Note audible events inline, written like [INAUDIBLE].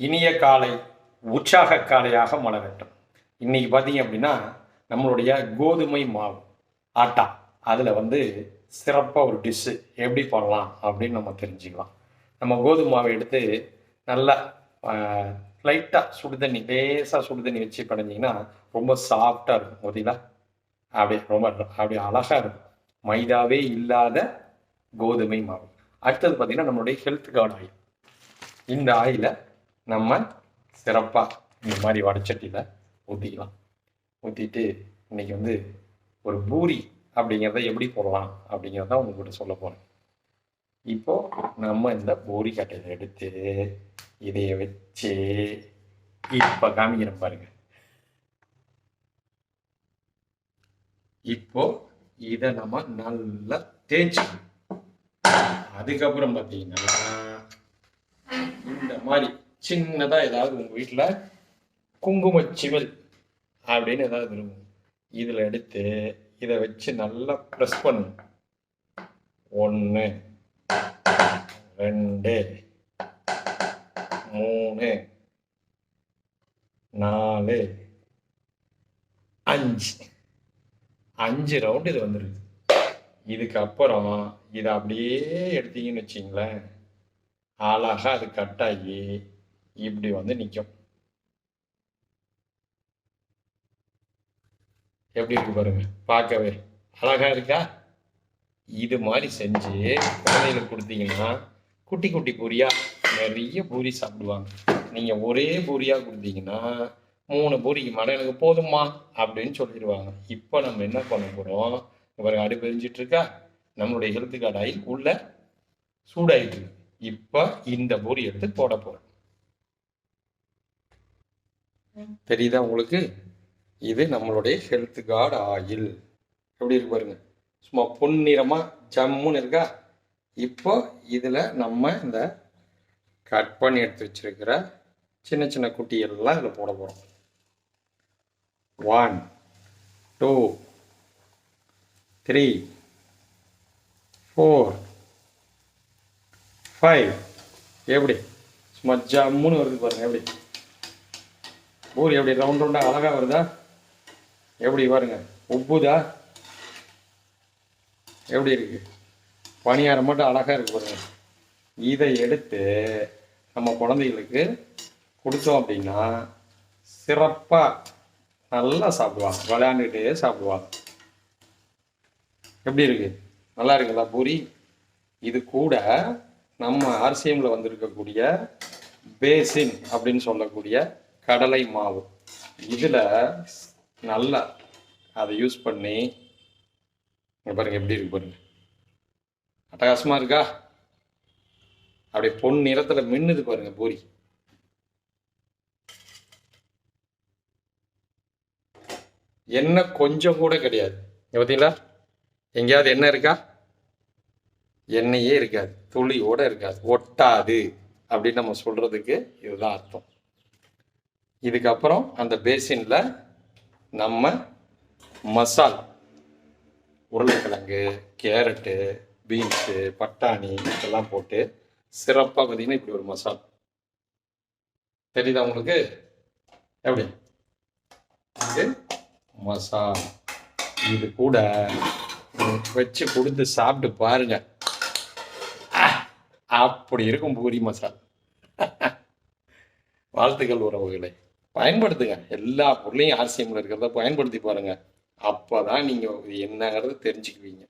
இனிய காலை உற்சாக காலையாக மலரட்டும் இன்னைக்கு பார்த்தீங்க அப்படின்னா நம்மளுடைய கோதுமை மாவு ஆட்டா அதில் வந்து சிறப்பாக ஒரு டிஷ்ஷு எப்படி பண்ணலாம் அப்படின்னு நம்ம தெரிஞ்சுக்கலாம். நம்ம கோதுமை மாவை எடுத்து நல்லா லைட்டாக சுடு தண்ணி லேசாக சுடு தண்ணி வச்சு படைஞ்சிங்கன்னா ரொம்ப சாஃப்டாக இருக்கும் பார்த்தீங்களா அப்படியே ரொம்ப அப்படியே அழகாக இருக்கும். மைதாவே இல்லாத கோதுமை மாவு. அடுத்தது பார்த்தீங்கன்னா நம்மளுடைய ஹெல்த் கார்டு ஆயில் இந்த ஆயிலை நம்ம சிறப்பாக இந்த மாதிரி வடச்சட்டியில் ஊற்றிக்கலாம் ஊற்றிட்டு இன்னைக்கு வந்து ஒரு பூரி அப்படிங்கிறத எப்படி போடலாம் அப்படிங்கிறத உங்ககிட்ட சொல்ல போகிறேன் இப்போ நம்ம இந்த பூரி கட்டையில் எடுத்து இதைய வச்சு இப்போ காமிக்கிறேன் பாருங்க. இப்போ இதை நம்ம நல்லா தேய்ச்சிக்கணும். அதுக்கப்புறம் பார்த்தீங்கன்னா இந்த மாதிரி சின்னதா ஏதாவது உங்க வீட்டில் குங்குமச்சிமிழ் அப்படின்னு ஏதாவது இருக்கும். இதில் எடுத்து இதை வச்சு நல்லா ப்ரெஸ் பண்ணும் ஒன்று ரெண்டு மூணு நாலு அஞ்சு. அஞ்சு ரவுண்டு இது வந்துருக்கு இதுக்கப்புறம் இதை அப்படியே எடுத்தீங்கன்னு வச்சிங்களேன். ஆளாக அது கட் ஆகி இப்படி வந்து நிற்கும் எப்படி இருக்கு பாருங்க. பார்க்கவே அழகா இருக்கா? இது மாதிரி செஞ்சு குழந்தைகளுக்கு கொடுத்தீங்கன்னா குட்டி குட்டி பூரியா நிறைய பூரி சாப்பிடுவாங்க. நீங்க ஒரே பூரியா கொடுத்தீங்கன்னா மூணு பூரிக்கு மேலே எனக்கு போதுமா அப்படின்னு சொல்லிடுவாங்க. இப்போ நம்ம என்ன பண்ண போறோம்? இவரை அடுப்பு எரிஞ்சிட்டு இருக்கா? நம்மளுடைய ஹெல்த் கார்டு ஆயில் உள்ள சூடாயிட்டு இருக்கு. இப்போ இந்த பூரி எடுத்து போட போறோம். தெரியுதா உங்களுக்கு? இது நம்மளுடைய ஹெல்த் கார்டு ஆயில் எப்படி இருக்கு பாருங்க. சும்மா பொன்னிறமா ஜம்முன்னு இருக்கா? இப்போ இதில் நம்ம இந்த கட் பண்ணி எடுத்து வச்சிருக்கிற சின்ன சின்ன குட்டியெல்லாம் இதில் போட போகிறோம் one two three four five எப்படி? சும்மா ஜம்முன்னு வருது பாருங்க எப்படி? பூரி எப்படி ரவுண்ட் ரவுண்டாக அழகாக வருதா? எப்படி பாருங்க. உப்புதா? எப்படி இருக்கு? பணியாரம் மட்டும் அழகாக இருக்கு பாருங்க. இதை எடுத்து நம்ம குழந்தைகளுக்கு கொடுத்தோம் அப்படின்னா சிறப்பாக நல்லா சாப்பிடுவாங்க. விளையாண்டுகிட்டே சாப்பிடுவாங்க. எப்படி இருக்கு? நல்லா இருக்குங்களா பூரி? இது கூட நம்ம ஆர்சிஎம்ல வந்திருக்கக்கூடிய பேசின் அப்படின்னு சொல்லக்கூடிய கடலை மாவு. இதில் நல்லா அதை யூஸ் பண்ணி இங்கே பாருங்க எப்படி இருக்கு பாருங்க. அட்டகாசமா இருக்கா? அப்படியே பொன் நிறத்துல மின்னுது பாருங்க பூரி. எண்ணெய் கொஞ்சம் கூட கிடையாது. பார்த்தீங்களா எங்கேயாவது எண்ணெய் இருக்கா? எண்ணெயே இருக்காது. துளியோட இருக்காது. ஒட்டாது. அப்படின்னு நம்ம சொல்றதுக்கு இதுதான் அர்த்தம். இதுக்கப்புறம் அந்த பேசினில் நம்ம மசால் உருளைக்கிழங்கு கேரட்டு பீன்ஸு பட்டாணி இதெல்லாம் போட்டு சிறப்பாக பார்த்தீங்கன்னா இப்படி ஒரு மசால் தெரியுதா உங்களுக்கு? எப்படி? இது மசால் இது கூட வச்சு கொடுத்து சாப்பிட்டு பாருங்க. அப்படி இருக்கும் பூரி மசால் [LAUGHS] வாழ்த்துக்கள் உறவுகளை. பயன்படுத்துங்க. எல்லா பொருளையும் ஆர்சிஎம்ல இருக்கிறத பயன்படுத்தி பாருங்க. அப்போ தான் நீங்கள் என்னங்கிறத தெரிஞ்சுக்குவீங்க.